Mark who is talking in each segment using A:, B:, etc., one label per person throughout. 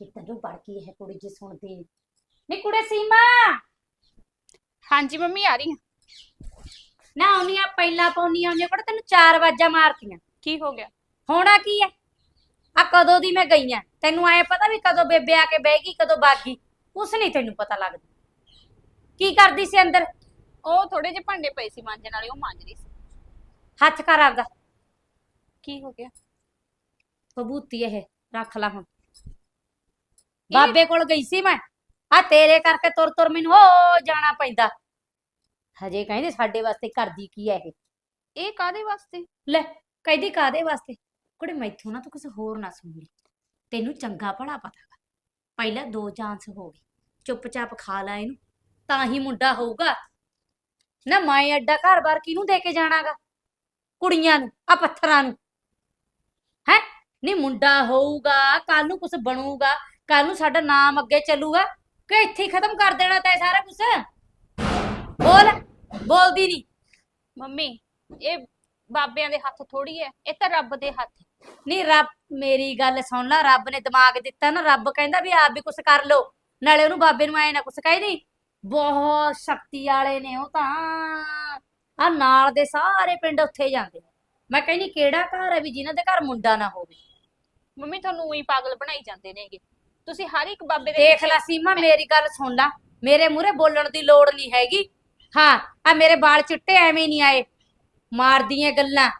A: ਵੜ ਗਈ ਹੈ ਕੁੜੀ ਜੀ ਸੁਣਦੀ ਨੀ ਕੁੜੇ ਸੀਮਾ!
B: ਹਾਂਜੀ ਮੰਮੀ ਆ ਰਹੀ ਹਾਂ।
A: ਨਾ ਆਉਣੀਆਂ ਪਹਿਲਾਂ ਪਾਉਣੀਆਂ ਆਉਂਦੀਆਂ ਕੋਲ ਤੈਨੂੰ ਚਾਰ ਵਾਜਾਂ ਮਾਰਤੀਆਂ।
B: ਕੀ ਹੋ ਗਿਆ?
A: ਹੋਣਾ ਕੀ ਹੈ ਆ ਕਦੋਂ ਦੀ ਮੈਂ ਗਈ ਆ? ਤੈਨੂੰ ਐ ਪਤਾ ਵੀ ਕਦੋਂ ਬੇਬੇ ਆ ਕੇ ਬਹਿ ਗਈ ਕਦੋਂ ਬਾਗੀ ਉਸ ਨਹੀਂ ਤੈਨੂੰ ਪਤਾ ਲੱਗਦਾ। ਕੀ ਕਰਦੀ ਸੀ ਅੰਦਰ?
B: ਉਹ ਥੋੜੇ ਜਿਹੇ ਭਾਂਡੇ ਪਏ ਸੀ ਮਾਂਜਣ ਵਾਲੇ ਉਹ ਮਾਂਜ ਰਹੀ ਸੀ।
A: ਹੱਥ ਕਰ ਆਪਦਾ।
B: ਕੀ ਹੋ ਗਿਆ?
A: ਬਬੂਤੀ ਇਹ ਰੱਖ ਲਾ ਹੁਣ। ਬਾਬੇ ਕੋਲ ਗਈ ਸੀ ਮੈਂ। ਆ ਤੇਰੇ ਕਰਕੇ ਤੁਰ ਤੁਰ ਮੈਨੂੰ ਹੋ ਜਾਣਾ ਪੈਂਦਾ। ਹਜੇ ਕਹਿੰਦੇ ਸਾਡੇ ਵਾਸਤੇ ਕਰਦੀ ਕੀ ਹੈ ਇਹ?
B: ਇਹ ਕਾਦੇ ਵਾਸਤੇ?
A: ਲੈ ਕਹਿੰਦੀ ਕਾਦੇ ਵਾਸਤੇ? ਕੁੜੇ ਮੈਥੋਂ ਨਾ ਤੂੰ ਕਿਸੇ ਹੋਰ ਨਾ ਸੁਣ ਲਈ ਤੈਨੂੰ ਚੰਗਾ ਭਲਾ ਪਤਾ ਵਾ। ਪਹਿਲਾਂ ਦੋ ਚਾਂਸ ਹੋ ਗਏ। ਚੁੱਪਚਾਪ ਖਾ ਲੈ ਇਹਨੂੰ। ਤਾਂ ਹੀ ਮੁੰਡਾ ਹੋਊਗਾ। ਨਾ ਮੈਂ ਐਡਾ ਘਰ-ਬਾਰ ਕਿਹਨੂੰ ਦੇ ਕੇ ਜਾਣਾਗਾ? ਕੁੜੀਆਂ ਨੂੰ ਆ ਪੱਥਰਾਂ ਨੂੰ। ਹੈ? ਨਹੀਂ ਮੁੰਡਾ ਹੋਊਗਾ ਕੱਲ ਨੂੰ ਕੁਝ ਬਣੂਗਾ। ਕੱਲ ਨੂੰ ਸਾਡਾ ਨਾਮ ਅੱਗੇ ਚੱਲੂਗਾ ਕਿ ਇੱਥੇ ਹੀ ਖਤਮ ਕਰ ਦੇਣਾ ਤੈਂ ਸਾਰਾ ਕੁਝ ਬੋਲ ਬੋਲਦੀ ਨਹੀਂ।
B: ਮੰਮੀ ਇਹ ਬਾਬਿਆਂ ਦੇ ਹੱਥ ਥੋੜੀ ਹੈ ਇਹ ਤਾਂ ਰੱਬ ਦੇ ਹੱਥ। ਹੈ।
A: ਨਹੀਂ ਰੱਬ ਮੇਰੀ ਗੱਲ ਸੁਣ ਲੈ ਰੱਬ ਨੇ ਦਿਮਾਗ ਦਿੱਤਾ ਨਾ ਰੱਬ ਕਹਿੰਦਾ ਵੀ ਆਪ ਵੀ ਕੁਝ ਕਰ ਲੋ ਨਾਲੇ ਉਹਨੂੰ ਬਾਬੇ ਨੂੰ ਐ ਨਾ ਕੁਝ ਕਹਿ ਬਹੁਤ ਸ਼ਕਤੀ ਵਾਲੇ ਨੇ ਉਹ ਤਾਂ। ਆ ਨਾਲ ਦੇ ਸਾਰੇ ਪਿੰਡ ਉੱਥੇ ਜਾਂਦੇ ਮੈਂ ਕਹਿੰਦੀ ਕਿਹੜਾ ਘਰ ਹੈ ਵੀ ਜਿਨ੍ਹਾਂ ਦੇ ਘਰ ਮੁੰਡਾ ਨਾ ਹੋਵੇ?
B: ਮੰਮੀ ਤੁਹਾਨੂੰ ਉਹੀ ਪਾਗਲ ਬਣਾਈ ਜਾਂਦੇ ਨੇਗੇ। ਤੁਸੀਂ ਹਰ ਇੱਕ ਬਾਬੇ ਦੇ
A: ਦੇਖ ਲੈ ਸੀਮਾ ਮੇਰੀ ਗੱਲ ਸੁਣ ਲੈ। ਮੇਰੇ ਮੂਹਰੇ ਬੋਲਣ ਦੀ ਲੋੜ ਨਹੀਂ ਹੈਗੀ। ਹਾਂ ਆ ਮੇਰੇ ਵਾਲ ਚਿੱਟੇ ਐਵੇਂ ਨਹੀਂ ਆਏ। ਮਾਰਦੀਆਂ ਗੱਲਾਂ।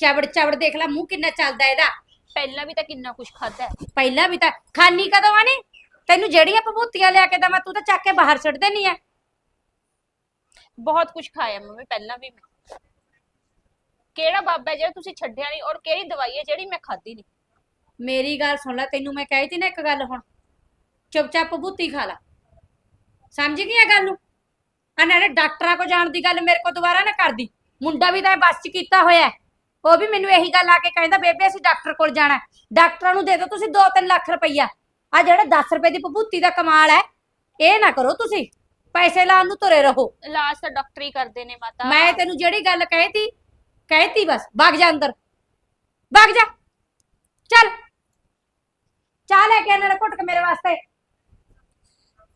A: ਚਵੜ ਚਵੜ ਦੇਖ ਲੈ ਮੂੰਹ ਕਿੰਨਾ ਚੱਲਦਾ ਇਹਦਾ।
B: ਪਹਿਲਾਂ ਵੀ ਤਾਂ ਕਿੰਨਾ ਕੁਝ ਖਾਦਾ
A: ਪਹਿਲਾਂ ਵੀ ਤਾਂ ਖਾਨੀ ਕਦੋਂ ਆਣੀ ਤੈਨੂੰ ਜਿਹੜੀਆਂ ਭਭੂਤੀਆਂ ਲਿਆ ਕੇ ਦਵਾਂ ਤੂੰ ਤਾਂ ਚੱਕ ਕੇ ਬਾਹਰ ਸੁੱਟ ਦੇਣੀ ਆ।
B: ਬਹੁਤ ਕੁਝ ਖਾਇਆ ਮੰਮੀ ਪਹਿਲਾਂ ਵੀ ਕਿਹੜਾ ਬਾਬਾ ਜਿਹੜਾ ਤੁਸੀਂ ਛੱਡਿਆ ਨਹੀਂ ਔਰ ਕਿਹੜੀ ਦਵਾਈ ਹੈ ਜਿਹੜੀ ਮੈਂ ਖਾਧੀ ਨਹੀਂ
A: ਮੇਰੀ ਗੱਲ ਸੁਣ ਲੈ ਤੈਨੂੰ ਮੈਂ ਕਹੀ ਤੀ ਨਾ ਇੱਕ ਗੱਲ ਹੁਣ। ਚੁੱਪਚਾਪ ਭਭੂਤੀ ਖਾ ਲੈ। ਸਮਝ ਗਈ ਇਹ ਗੱਲ ਨੂੰ? ਆ ਨਾਲੇ ਡਾਕਟਰਾਂ ਕੋ ਜਾਣ ਦੀ ਗੱਲ ਮੇਰੇ ਕੋ ਦੁਬਾਰਾ ਨਾ ਕਰਦੀ। ਮੁੰਡਾ ਵੀ ਤਾਂ ਬੱਸ ਚ ਕੀਤਾ ਹੋਇਆ। ਹੈ। ਉਹ ਵੀ ਮੈਨੂੰ ਇਹੀ ਗੱਲ ਆ ਕੇ ਕਹਿੰਦਾ ਬੇਬੇ ਅਸੀਂ ਡਾਕਟਰ ਕੋਲ ਜਾਣਾ ਹੈ। ਡਾਕਟਰਾਂ ਨੂੰ ਦੇ ਦਿਓ ਤੁਸੀਂ 2-3 ਲੱਖ ਰੁਪਈਆ। ਆ ਜਿਹੜਾ 10 ਰੁਪਏ ਦੀ ਭਭੂਤੀ ਦਾ ਕਮਾਲ ਹੈ ਇਹ ਨਾ ਕਰੋ ਤੁਸੀਂ। ਪੈਸੇ ਲਾਉਣ ਨੂੰ ਤੁਰੇ ਰਹੋ।
B: ਇਲਾਜ ਤਾਂ ਡਾਕਟਰ ਹੀ ਕਰਦੇ ਨੇ ਮਾਤਾ।
A: ਮੈਂ ਤੈਨੂੰ ਜਿਹੜੀ ਗੱਲ ਕਹਿਤੀ ਕਹਿਤੀ ਬਸ। ਵਗ ਜਾ ਅੰਦਰ। ਵਗ ਜਾ। ਚੱਲ। ਚਾਹ ਲੈ ਕੇ ਇਹਨਾਂ ਨੇ ਘੁੱਟ ਕੇ ਮੇਰੇ ਵਾਸਤੇ।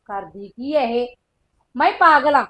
A: ਕਰਦੀ ਕੀ ਇਹ? ਮੈਂ ਪਾਗਲ ਆ।